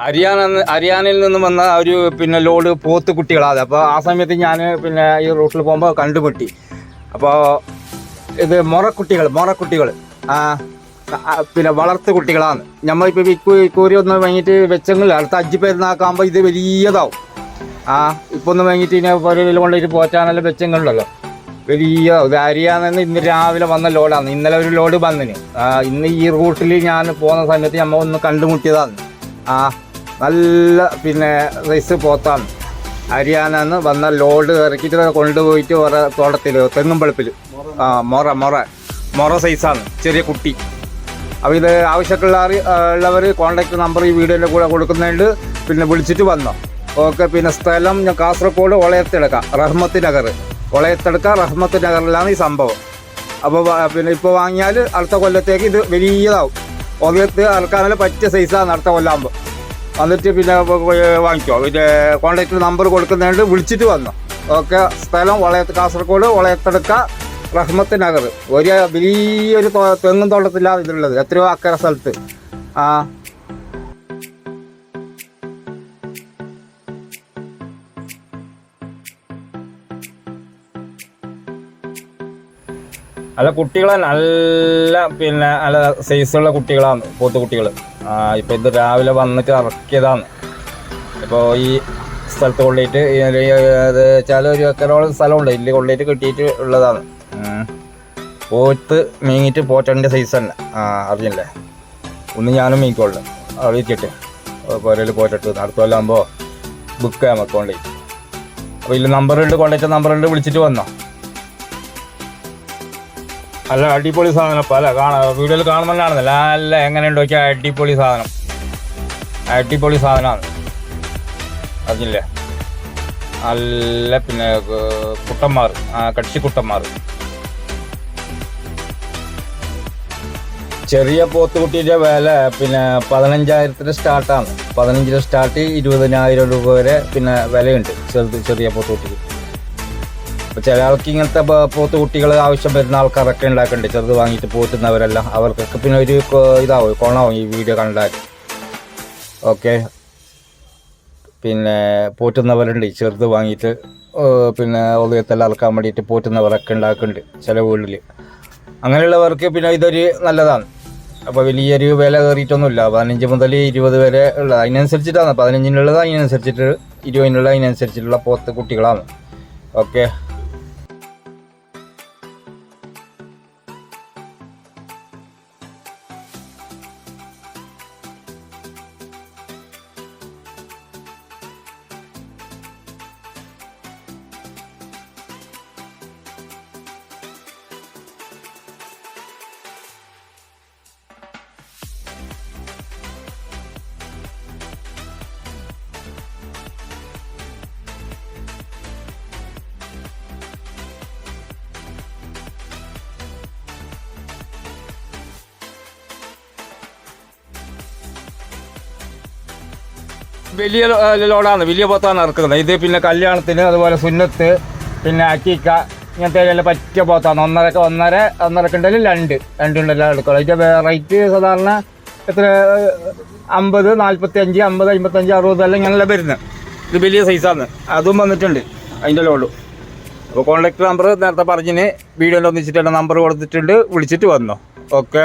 ഹരിയാന ഹരിയാനയിൽ നിന്ന് വന്ന ഒരു പിന്നെ ലോഡ് പോത്ത് കുട്ടികളാണ്. അപ്പോൾ ആ സമയത്ത് ഞാൻ പിന്നെ ഈ റൂട്ടിൽ പോകുമ്പോൾ കണ്ടുമുട്ടി. അപ്പോൾ ഇത് മുറക്കുട്ടികൾ മുറക്കുട്ടികൾ പിന്നെ വളർത്ത് കുട്ടികളാണ്. നമ്മളിപ്പോൾ വിക്കു കൂരി ഒന്ന് വാങ്ങിയിട്ട് വെച്ചെങ്കിൽ അടുത്ത അഞ്ച് പേരുന്നാക്കാകുമ്പോൾ ഇത് വലിയതാവും. ആ ഇപ്പോൾ ഒന്ന് വാങ്ങിയിട്ട് ഇനി പുരയിൽ കൊണ്ടിട്ട് പോറ്റാനെല്ലാം വെച്ചെങ്കിലുണ്ടല്ലോ. വലിയ ഇത് ഹരിയാനെന്ന് ഇന്ന് രാവിലെ വന്ന ലോഡാണ്. ഇന്നലെ ഒരു ലോഡ് വന്നിന്. ഇന്ന് ഈ റൂട്ടിൽ ഞാൻ പോകുന്ന സമയത്ത് നമ്മൾ ഒന്ന് കണ്ടുമുട്ടിയതാണ്. ആ നല്ല പിന്നെ റൈസ് പോത്താണ് ഹരിയാനന്ന് വന്ന ലോഡ് ഇറക്കിയിട്ട് കൊണ്ടുപോയിട്ട് ഓരോ തോട്ടത്തിൽ തെങ്ങുംപളുപ്പിൽ ആ മൊറ മൊറ. മൊറ സൈസാണ് ചെറിയ കുട്ടി. അപ്പോൾ ഇത് ആവശ്യമുള്ള ഉള്ളവർ കോൺടാക്ട് നമ്പർ ഈ വീഡിയോന്റെ കൂടെ കൊടുക്കുന്നുണ്ട്. പിന്നെ വിളിച്ചിട്ട് വന്നോ. ഓക്കെ പിന്നെ സ്ഥലം ഞാൻ കാസർഗോഡ് ഒളയത്തെടുക്ക റഹ്മത്ത് നഗർ. ഒളയത്തെടുക്ക റഹ്മത്ത് നഗറിലാണ് ഈ സംഭവം. അപ്പോൾ പിന്നെ ഇപ്പോൾ വാങ്ങിയാൽ അടുത്ത കൊല്ലത്തേക്ക് ഇത് വലിയതാവും. ഒളയത്ത് ഇറക്കാനുള്ള പറ്റിയ സൈസാണ് അടുത്ത കൊല്ലാകുമ്പോൾ വന്നിട്ട് പിന്നെ വാങ്ങിക്കോ. പിന്നെ കോൺടാക്ട് നമ്പർ കൊടുക്കുന്നതുകൊണ്ട് വിളിച്ചിട്ട് വന്നു. ഓക്കെ സ്ഥലം വളയത്ത് കാസർഗോഡ് വളയത്തെടുക്ക റഹ്മത്ത് നഗർ. ഒരു വലിയൊരു തെങ്ങും തോട്ടത്തിലാണ് ഇതിലുള്ളത്. എത്രയോ അക്കര സ്ഥലത്ത്. ആ. അല്ല കുട്ടികളെ നല്ല പിന്നെ നല്ല സൈസുള്ള കുട്ടികളാണ് പോത്ത് കുട്ടികൾ ഇപ്പം ഇത് രാവിലെ വന്നിട്ട് ഇറക്കിയതാണ്. ഇപ്പോൾ ഈ സ്ഥലത്ത് കൊള്ളിയിട്ട് വെച്ചാൽ ഒരു ഏക്കറോളം സ്ഥലമുണ്ട്. ഇതിൽ കൊള്ളിയിട്ട് കിട്ടിയിട്ട് ഉള്ളതാണ്. പോത്ത് മീങ്ങിയിട്ട് പോറ്റന്റെ സൈസ് തന്നെ ആ അറിഞ്ഞില്ലേ? ഒന്ന് ഞാനും മീങ്ങിക്കോളൂ. അറിയിച്ചിട്ട് പുരയിൽ പോറ്റിട്ട് അടുത്ത കൊല്ലാകുമ്പോൾ ബുക്ക് ചെയ്യാൻ വെക്കോണ്ടേ അപ്പോൾ ഇതിൽ നമ്പറുണ്ട് കോണ്ടാക്ട് നമ്പറുണ്ട് വിളിച്ചിട്ട് വന്നോ? അല്ല അടിപൊളി സാധനം പല കാണാ. വീഡിയോയിൽ കാണുന്നതല്ലാണെന്നല്ല നല്ല എങ്ങനെയുണ്ട് നോക്കിയാൽ അടിപൊളി സാധനം. അടിപൊളി സാധനമാണ്. അതില്ലേ? നല്ല പിന്നെ കുട്ടന്മാർ. കക്ഷി കുട്ടന്മാർ. ചെറിയ പോത്തുകുട്ടിയുടെ വില പിന്നെ പതിനഞ്ചായിരത്തിന് സ്റ്റാർട്ടാണ്. പതിനഞ്ചിന് സ്റ്റാർട്ട് ഇരുപതിനായിരം രൂപ വരെ പിന്നെ വിലയുണ്ട് ചെറുത് ചെറിയ പോത്തുകുട്ടിക്ക് അപ്പോൾ ചില ആൾക്ക് ഇങ്ങനത്തെ പോത്ത് കുട്ടികൾ ആവശ്യം വരുന്ന ആൾക്കാരൊക്കെ ഉണ്ടാക്കുന്നുണ്ട് ചെറുത് വാങ്ങിയിട്ട് പോറ്റുന്നവരെല്ലാം അവർക്കൊക്കെ പിന്നെ ഒരു ഇതാവും കോണാവും ഈ വീഡിയോ കണ്ടാൽ ഓക്കെ. പിന്നെ പോറ്റുന്നവരുണ്ട് ചെറുത് വാങ്ങിയിട്ട് പിന്നെ ഉദയത്തെല്ലാം അളക്കാൻ വേണ്ടിയിട്ട് പോറ്റുന്നവരൊക്കെ ഉണ്ടാക്കുന്നുണ്ട് ചില വീട്ടിൽ അങ്ങനെയുള്ളവർക്ക് പിന്നെ ഇതൊരു നല്ലതാണ്. അപ്പോൾ വലിയൊരു വില കയറിയിട്ടൊന്നുമില്ല. പതിനഞ്ച് മുതൽ ഇരുപത് വരെ ഉള്ളത് അതിനനുസരിച്ചിട്ടാണ്. പതിനഞ്ചിനുള്ളത് അതിനനുസരിച്ചിട്ട് ഇരുപതിനുള്ള അതിനനുസരിച്ചിട്ടുള്ള പോത്ത് കുട്ടികളാണ്. ഓക്കെ. വലിയ ലോഡാണ്. വലിയ പോത്താണ് ഇറക്കുന്നത് ഇത് പിന്നെ കല്യാണത്തിന് അതുപോലെ സുന്നത്ത് പിന്നെ അക്കീക്ക ഇങ്ങനത്തെ എല്ലാം പറ്റിയ പോത്താണ്. ഒന്നര ഒന്നര ഒന്നര ഉണ്ടെങ്കിൽ രണ്ട് രണ്ട് രണ്ടുണ്ടെല്ലാം എടുക്കണം. ഇതിന്റെ റേറ്റ് സാധാരണ എത്ര അമ്പത് നാൽപ്പത്തി അഞ്ച് അമ്പത് അമ്പത്തഞ്ച് അറുപത് എല്ലാം ഇങ്ങനെല്ലാം വരുന്നത്. ഇത് വലിയ സൈസാണ്. അതും വന്നിട്ടുണ്ട് അതിന്റെ ലോഡും. അപ്പോൾ കോൺടാക്ട് നമ്പർ നേരത്തെ പറഞ്ഞിന്. വീഡിയോയിൽ ഒന്നിച്ചിട്ട് നമ്പർ കൊടുത്തിട്ടുണ്ട്. വിളിച്ചിട്ട് വന്നോ. ഓക്കെ.